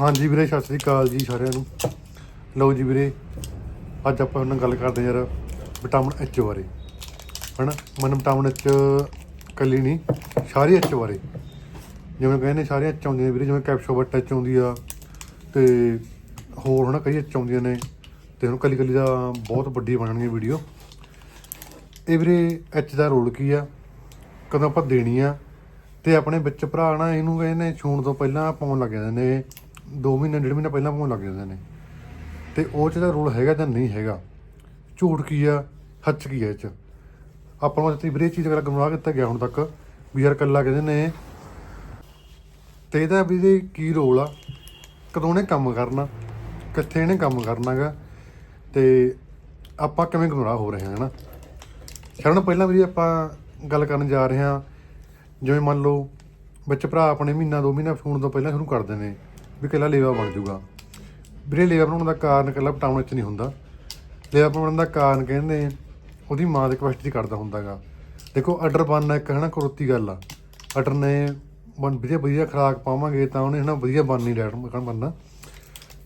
ਹਾਂਜੀ ਵੀਰੇ, ਸਤਿ ਸ੍ਰੀ ਅਕਾਲ ਜੀ ਸਾਰਿਆਂ ਨੂੰ। ਲਓ ਜੀ ਵੀਰੇ, ਅੱਜ ਆਪਾਂ ਉਹਨਾਂ ਨਾਲ ਗੱਲ ਕਰਦੇ ਹਾਂ ਯਾਰ ਵਿਟਾਮਿਨ ਐਚ ਬਾਰੇ। ਹਨਾ? ਮਨ ਵਿਟਾਮਿਨ ਐਚ ਕੱਲੀ ਨਹੀਂ, ਸਾਰੇ ਐਚ ਬਾਰੇ। ਜਿਵੇਂ ਕਹਿੰਦੇ ਸਾਰੇ ਐਚ ਆਉਂਦੀਆਂ ਨੇ ਵੀਰੇ, ਜਿਵੇਂ ਕੈਪਸੋਬਟ ਐਚ ਆਉਂਦੀ ਆ, ਤੇ ਹੋਰ ਹਨਾ ਕਈ ਐਚ ਆਉਂਦੀਆਂ ਨੇ, ਤੇ ਹੁਣ ਕੱਲੀ ਕੱਲੀ ਦਾ ਬਹੁਤ ਵੱਡੀ ਬਣਨਗੀ ਵੀਡੀਓ। ਇਹ ਵੀਰੇ ਐਚ ਦਾ ਰੋਲ ਕੀ ਆ? ਕਦੋਂ ਆਪਾਂ ਦੇਣੀ ਆ? ਤੇ ਆਪਣੇ ਵਿੱਚ ਭਰਾ ਨਾ, ਇਹਨੂੰ ਕਹਿੰਦੇ ਛੂਣ ਤੋਂ ਪਹਿਲਾਂ ਪਾਉਣ ਲੱਗ ਜਾਂਦੇ ਨੇ। 2 ਮਹੀਨੇ, ਡੇਢ ਮਹੀਨਾ ਪਹਿਲਾਂ ਪਾਉਣ ਲੱਗ ਜਾਂਦੇ ਨੇ। ਤੇ ਉਹ ਚ ਦਾ ਰੋਲ ਹੈਗਾ ਜਾਂ ਨਹੀਂ ਹੈਗਾ? ਝੂਠ ਕੀ ਆ? ਹੱਚ ਕੀ ਆ ਇਹ ਚ? ਆਪਾਂ ਨੂੰ ਤੇ ਵੀਰੇ ਚੀਜ਼ ਅਗਰ ਗੁੰਮਰਾਹ ਕੀਤਾ ਗਿਆ ਹੁਣ ਤੱਕ, ਵੀ ਯਾਰ ਕੱਲਾ ਕਹਿੰਦੇ ਨੇ। ਤੇ ਇਹਦਾ ਵੀ ਇਹਦੇ ਕੀ ਰੋਲ ਆ? ਕਦੋਂ ਇਹਨੇ ਕੰਮ ਕਰਨਾ? ਕਿੱਥੇ ਇਹਨੇ ਕੰਮ ਕਰਨਾਗਾ? ਤੇ ਆਪਾਂ ਕਿਵੇਂ ਗੁੰਮਰਾਹ ਹੋ ਰਹੇ ਹਾਂ, ਹਨਾ? ਸਾਰਿਆਂ ਨੂੰ ਪਹਿਲਾਂ ਵੀ ਆਪਾਂ ਗੱਲ ਕਰਨ ਜਾ ਰਹੇ ਹਾਂ। ਜਿਵੇਂ ਮੰਨ ਲਓ ਬੱਚੇ ਭਰਾ ਆਪਣੇ ਮਹੀਨਾ, ਦੋ ਮਹੀਨਾ ਫੋਨ ਤੋਂ ਪਹਿਲਾਂ ਸ਼ੁਰੂ ਕਰਦੇ ਨੇ। ਵੀ ਇਕੱਲਾ ਲੇਵਾ ਬਣ ਜਾਊਗਾ। ਵੀਰੇ ਲੇਵਾ ਬਣਾਉਣ ਦਾ ਕਾਰਨ ਇਕੱਲਾ ਪਟਾਉਣ ਵਿੱਚ ਨਹੀਂ ਹੁੰਦਾ। ਲੇਵਾ ਬਣਾਉਣ ਦਾ ਕਾਰਨ ਕਹਿੰਦੇ ਉਹਦੀ ਮਾਂ ਦੇ ਕਪੈਸਿਟੀ ਕਰਦਾ ਹੁੰਦਾਗਾ। ਦੇਖੋ ਆਰਡਰ ਬਣਨਾ ਇੱਕ ਹਨਾ ਕਰੋਤੀ ਗੱਲ ਆ। ਆਰਡਰ ਨੇ ਬਣ ਵਧੀਆ ਵਧੀਆ ਖੁਰਾਕ ਪਾਵਾਂਗੇ ਤਾਂ ਉਹਨੇ ਹਨਾ ਵਧੀਆ ਬਣਨੀ ਡੈਟ ਮਕਣ ਬਣਨਾ।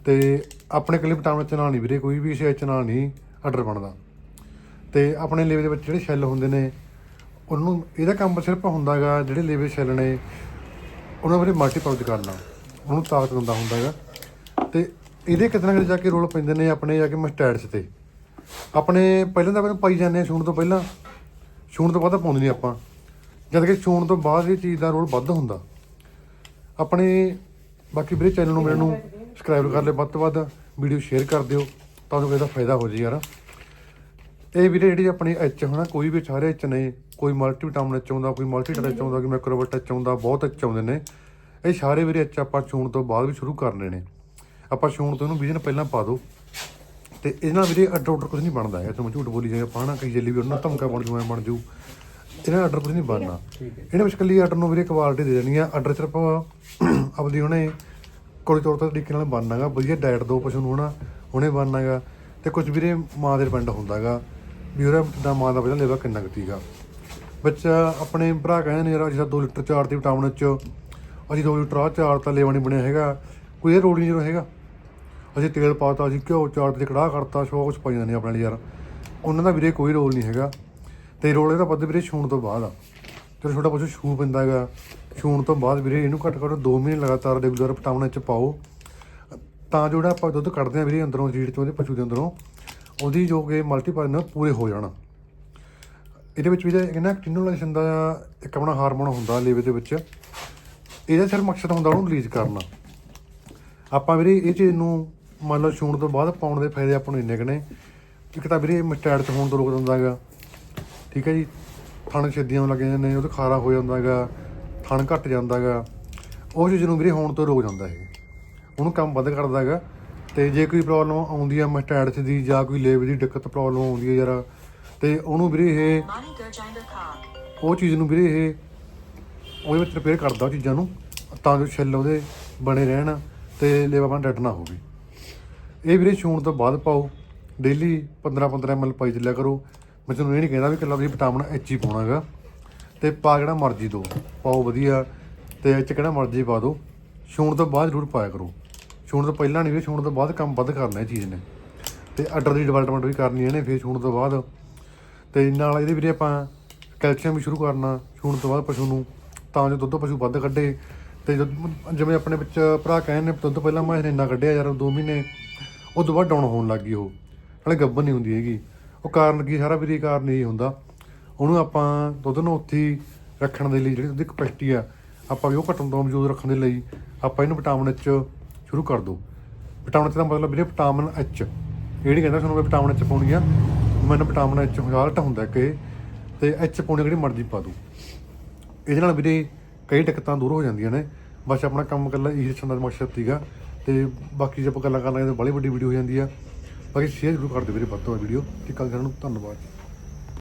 ਤੇ ਆਪਣੇ ਕੱਲੇ ਪਟਾਉਣ ਵਿੱਚ ਨਾਲ ਨਹੀਂ ਵੀਰੇ, ਕੋਈ ਵੀ ਇਸੇ ਨਾਲ ਨਹੀਂ ਆਰਡਰ ਬਣਦਾ। ਤੇ ਆਪਣੇ ਲੇਵੇ ਦੇ ਵਿੱਚ ਜਿਹੜੇ ਸ਼ੈੱਲ ਹੁੰਦੇ ਨੇ, ਉਹਨੂੰ ਇਹਦਾ ਕੰਮ ਸਿਰਫ ਹੁੰਦਾਗਾ, ਜਿਹੜੇ ਲੇਵੇ ਸ਼ੈੱਲ ਨੇ ਉਹਨਾਂ ਬਾਰੇ ਮਲਟੀਪਰਪਜ਼ ਕਰਨਾ। ਉਹਨੂੰ ਤਾਕਤ ਦਿੰਦਾ ਹੈਗਾ। ਤੇ ਇਹਦੇ ਕਿਤੇ ਨਾ ਕਿਤੇ ਜਾ ਕੇ ਰੋਲ ਪੈਂਦੇ ਨੇ ਆਪਣੇ ਜਾ ਕੇ ਮਸਟੈਡਸ ਤੇ। ਆਪਣੇ ਪਹਿਲਾਂ ਤਾਂ ਮੈਨੂੰ ਪਾਈ ਜਾਂਦੇ ਆ ਛੂਣ ਤੋਂ ਪਹਿਲਾਂ। ਛੂਣ ਤੋਂ ਬਾਅਦ ਪਾਉਂਦੇ ਨਹੀਂ ਆਪਾਂ। ਜਦ ਕਿ ਛੂਣ ਤੋਂ ਬਾਅਦ ਇਹ ਚੀਜ਼ ਦਾ ਰੋਲ ਵੱਧ ਹੁੰਦਾ। ਆਪਣੇ ਬਾਕੀ ਵੀਰੇ ਚੈਨਲ ਨੂੰ ਮੇਰੇ ਨੂੰ ਸਬਸਕ੍ਰਾਈਬ ਕਰ ਲਿਓ ਵੱਧ ਤੋਂ ਵੱਧ ਵੀਡੀਓ ਸ਼ੇਅਰ ਕਰ ਦਿਓ, ਤਾਂ ਜੋ ਇਹਦਾ ਫਾਇਦਾ ਹੋ ਜੇ ਯਾਰ। ਇਹ ਵੀਰੇ ਜਿਹੜੀ ਆਪਣੀ ਐਚ ਹਨਾ, ਕੋਈ ਵੀ ਸਾਰੇ ਐਚ ਨੇ, ਕੋਈ ਮਲਟੀ ਵਿਟਾਮਿਨ ਐਚ ਆਉਂਦਾ, ਕੋਈ ਮਲਟੀ ਐਚ ਆਉਂਦਾ, ਕੋਈ ਮੈਕਰੋਵਟ ਐਚ ਆਉਂਦਾ, ਬਹੁਤ ਐਚ ਆਉਂਦੇ ਨੇ। ਇਹ ਸਾਰੇ ਵੀਰੇ ਐਚ ਆਪਾਂ ਛੂਣ ਤੋਂ ਬਾਅਦ ਵੀ ਸ਼ੁਰੂ ਕਰਨੇ ਨੇ। ਆਪਾਂ ਛੂਣ ਤੋਂ ਇਹਨੂੰ ਵਿਜਨ ਪਹਿਲਾਂ ਪਾ ਦੋ ਤੇ ਇਹਦੇ ਨਾਲ ਵੀਰੇ ਅੱਡਰ ਉੱਡਰ ਕੁਝ ਨਹੀਂ ਬਣਦਾ। ਹੈ ਤੁਹਾਨੂੰ ਝੂਠ ਬੋਲੀ ਜਾਏ ਪਾਣਾ ਕਈ ਜੱਲੀ ਵੀ ਉਹਨਾਂ ਧਮਕਾ ਬਣ ਜੂ ਐਂ ਬਣ ਜੂ। ਇਹਨਾਂ ਅੱਡਰ ਕੁਝ ਨਹੀਂ ਬਣਨਾ। ਇਹਨਾਂ ਵਿੱਚ ਕੱਲੀ ਅੱਡਰ ਨੂੰ ਵੀਰੇ ਕੁਆਲਿਟੀ ਦੇ ਦੇਣੀ ਆ। ਅੱਡਰ ਸਿਰਫ ਆਪਦੀ ਉਹਨੇ ਕੋਈ ਤੌਰ ਤੇ ਤਰੀਕੇ ਨਾਲ ਬਣਨਾਗਾ। ਵਧੀਆ ਡਾਈਟ ਦੋ ਪਸ਼ੂ ਨੂੰ ਹਨਾ ਉਹਨੇ ਬਣਨਾਗਾ। ਤੇ ਕੁਝ ਵੀਰੇ ਮਾਂ ਦੇ ਡਿਪੈਂਡ ਹੁੰਦਾਗਾ। ਵੀ ਉਹਦਾ ਦਾ ਮਾਂ ਦਾ ਪਹਿਲਾਂ ਲੇਵਾ ਕਿੰਨਾ ਕੁ ਬੱਚਾ ਆਪਣੇ ਭਰਾ ਕਹਿੰਦੇ ਨੇ ਯਾਰ ਤਾਂ 2 ਲੀਟਰ ਚਾਰ ਦੀ ਵਿਟਾਮਿਨ ਚ ਅਸੀਂ 2 ਲੀਟਰ ਆ ਚਾਰ ਤਾਂ ਲੇਵਾ ਨਹੀਂ ਬਣਿਆ ਹੈਗਾ। ਕੋਈ ਇਹ ਰੋਲ ਨਹੀਂ ਜਦੋਂ ਹੈਗਾ। ਅਸੀਂ ਤੇਲ ਪਾਤਾ, ਅਸੀਂ ਘਿਓ ਚਾਰ ਤੇ ਕੜਾਹ ਕਰਤਾ, ਸੋ ਕੁਝ ਪਾਈ ਜਾਂਦੇ ਨੇ ਆਪਣੇ ਲਈ ਯਾਰ। ਉਹਨਾਂ ਦਾ ਵੀਰੇ ਕੋਈ ਰੋਲ ਨਹੀਂ ਹੈਗਾ। ਤੇ ਰੋਲ ਇਹਦਾ ਵੱਧ ਵੀਰੇ ਛੂਣ ਤੋਂ ਬਾਅਦ ਆ। ਜਦੋਂ ਛੋਟਾ ਪਸ਼ੂ ਛੂ ਪੈਂਦਾ ਹੈਗਾ, ਛੂਣ ਤੋਂ ਬਾਅਦ ਵੀਰੇ ਇਹਨੂੰ ਘੱਟ ਘੱਟ 2 ਮਹੀਨੇ ਲਗਾਤਾਰ ਰੈਗੂਲਰ ਵਿਟਾਮਿਨ ਚ ਪਾਓ। ਤਾਂ ਜਿਹੜਾ ਆਪਾਂ ਦੁੱਧ ਕੱਢਦੇ ਆ ਵੀਰੇ ਅੰਦਰੋਂ ਜੀੜ ਤੋਂ ਉਹਦੇ ਪਸ਼ੂ ਦੇ ਅੰਦਰੋਂ, ਉਹਦੀ ਜੋ ਕਿ ਮਲਟੀਪਲ ਨਾ ਪੂਰੇ ਹੋ ਜਾਣ। ਇਹਦੇ ਵਿੱਚ ਵੀ ਜਿਹੜਾ ਐਕਟਿਨੋਲਾਈਜੇਸ਼ਨ ਦਾ ਇੱਕ ਆਪਣਾ ਹਾਰਮੋਨ ਹੁੰਦਾ ਲੇਵੇ ਦੇ ਵਿੱਚ। ਇਹਦਾ ਸਿਰਫ ਮਕਸਦ ਹੁੰਦਾ ਉਹਨੂੰ ਰਿਲੀਜ਼ ਕਰਨਾ। ਆਪਾਂ ਵੀਰੇ ਇਹ ਚੀਜ਼ ਨੂੰ ਮੰਨ ਲਓ ਛੂਣ ਤੋਂ ਬਾਅਦ ਪਾਉਣ ਦੇ ਫਾਇਦੇ ਆਪਾਂ ਨੂੰ ਇੰਨੇ ਕਨੇ ਇੱਕ ਤਾਂ ਵੀਰੇ ਮਸਟੈਡ ਚ ਹੋਣ ਤੋਂ ਰੋਕ ਦਿੰਦਾ ਹੈਗਾ। ਠੀਕ ਹੈ ਜੀ? ਥਣ ਛੇਦੀਆਂ ਲੱਗ ਜਾਂਦੇ ਨੇ ਉਹਦੇ ਖਾਰਾ ਹੋ ਜਾਂਦਾ ਹੈਗਾ ਥਣ ਘਟ ਜਾਂਦਾ ਹੈਗਾ। ਉਹ ਚੀਜ਼ ਨੂੰ ਵੀਰੇ ਹੋਣ ਤੋਂ ਰੋਕ ਜਾਂਦਾ ਹੈ ਉਹਨੂੰ ਕੰਮ ਵੱਧ ਕਰਦਾ ਹੈਗਾ। ਤੇ ਜੇ ਕੋਈ ਪ੍ਰੋਬਲਮ ਆਉਂਦੀ ਹੈ ਮਸਟੈਡ ਦੀ ਜਾਂ ਕੋਈ ਲੇਵ ਦੀ ਦਿੱਕਤ ਪ੍ਰੋਬਲਮ ਆਉਂਦੀ ਹੈ ਯਾਰ ਤੇ ਉਹਨੂੰ ਵੀਰੇ ਇਹ. ਉਹ ਚੀਜ਼ ਨੂੰ ਵੀਰੇ ਇਹ ਉਹਦੇ ਵਿੱਚ ਰਿਪੇਅਰ ਕਰਦਾ ਉਹ ਚੀਜ਼ਾਂ ਨੂੰ, ਤਾਂ ਜੋ ਛਿੱਲ ਉਹਦੇ ਬਣੇ ਰਹਿਣ ਤੇ ਲੇਵਾ ਡੱਟ ਨਾ ਹੋਵੇ। ਇਹ ਵੀਰੇ ਛੂਣ ਤੋਂ ਬਾਅਦ ਪਾਓ ਡੇਲੀ 15 15 ml ਪਾਈ ਚੱਲਿਆ ਕਰੋ। ਮੈਂ ਤੁਹਾਨੂੰ ਇਹ ਨਹੀਂ ਕਹਿੰਦਾ ਵੀ ਇਕੱਲਾ ਤੁਸੀਂ ਵਿਟਾਮਿਨ ਐਚ ਹੀ ਪਾਉਣਾ ਹੈਗਾ। ਤੇ ਪਾ ਜਿਹੜਾ ਮਰਜ਼ੀ ਦੋ, ਪਾਓ ਵਧੀਆ, ਤੇ ਇਹ ਚ ਕਿਹੜਾ ਮਰਜ਼ੀ ਪਾ ਦਿਓ ਛੂਣ ਤੋਂ ਬਾਅਦ ਜ਼ਰੂਰ ਪਾਇਆ ਕਰੋ। ਛੂਣ ਤੋਂ ਪਹਿਲਾਂ ਨਹੀਂ ਵੀ ਛੂਣ ਤੋਂ ਬਾਅਦ ਕੰਮ ਵੱਧ ਕਰਨਾ ਇਹ ਚੀਜ਼ ਨੇ। ਤੇ ਆਰਡਰ ਦੀ ਡਿਵੈਲਪਮੈਂਟ ਵੀ ਕਰਨੀ ਇਹਨੇ, ਫਿਰ ਛੂਣ ਤੋਂ ਬਾਅਦ। ਤੇ ਨਾਲ ਇਹਦੇ ਵੀਰੇ ਆਪਾਂ ਕੈਲਸ਼ੀਅਮ ਵੀ ਸ਼ੁਰੂ ਕਰਨਾ ਛੂਣ ਤੋਂ ਬਾਅਦ ਪਸ਼ੂ ਨੂੰ। ਤਾਂ ਜੋ ਦੁੱਧ ਪਸ਼ੂ ਵੱਧ ਕੱਢੇ ਤੇ ਜਦ- ਜਿਵੇਂ ਆਪਣੇ ਵਿੱਚ ਭਰਾ ਕਹਿਣ ਨੇ ਦੁੱਧ ਪਹਿਲਾਂ ਮੈਂ ਇੰਨਾ ਕੱਢਿਆ ਯਾਰ 2 ਮਹੀਨੇ, ਉਹ ਤੋਂ ਬਾਅਦ ਡਾਊਨ ਹੋਣ ਲੱਗ ਗਈ ਉਹ। ਨਾਲੇ ਗੱਭਰ ਨਹੀਂ ਹੁੰਦੀ ਹੈਗੀ। ਉਹ ਕਾਰਨ ਕੀ, ਸਾਰਾ ਵੀਰੇ ਕਾਰਨ ਇਹ ਹੁੰਦਾ। ਉਹਨੂੰ ਆਪਾਂ ਦੁੱਧ ਨੂੰ ਉੱਥੇ ਹੀ ਰੱਖਣ ਦੇ ਲਈ ਜਿਹੜੀ ਉਹਦੀ ਕਪੈਸਿਟੀ ਆ, ਆਪਾਂ ਵੀ ਉਹ ਘਟਣ ਤੋਂ ਮੌਜੂਦ ਰੱਖਣ ਦੇ ਲਈ ਆਪਾਂ ਇਹਨੂੰ ਵਿਟਾਮਿਨ ਐਚ ਸ਼ੁਰੂ ਕਰ ਦੋ ਵਿਟਾਮਿਨ ਐਚ ਦਾ ਮਤਲਬ ਵੀਰੇ ਵਿਟਾਮਿਨ ਐਚ ਇਹ ਨਹੀਂ ਕਹਿੰਦਾ ਤੁਹਾਨੂੰ ਮੈਂ ਵਿਟਾਮਿਨ ਐਚ ਪਾਉਣੀ ਆ, ਮੈਨੂੰ ਵਿਟਾਮਿਨ ਐਚ ਹਜ਼ਾਰਟ ਹੁੰਦਾ ਕਿ, ਤੇ ਐਚ ਪਾਉਣੀ ਜਿਹੜੀ ਮਰਜ਼ੀ ਪਾ ਦੋ ਇਹਦੇ ਨਾਲ ਵੀਰੇ ਕਈ ਦਿੱਕਤਾਂ ਦੂਰ ਹੋ ਜਾਂਦੀਆਂ ਨੇ। ਬਸ ਆਪਣਾ ਕੰਮ ਇਕੱਲਾ ਇਹ ਦੱਸਣ ਦਾ ਮਕਸਦ ਸੀਗਾ ਤੇ ਬਾਕੀ ਜੇ ਆਪਾਂ ਗੱਲਾਂ ਕਰ ਲਾਂਗੇ ਤਾਂ ਬੜੀ ਵੱਡੀ ਵੀਡੀਓ ਹੋ ਜਾਂਦੀ ਆ। ਬਾਕੀ ਸ਼ੇਅਰ ਜ਼ਰੂਰ ਕਰ ਦਿਓ ਵੀਰੇ ਵੱਧ ਤੋਂ ਵੱਧ ਵੀਡੀਓ ਤੇ ਕੱਲ ਨੂੰ ਧੰਨਵਾਦ।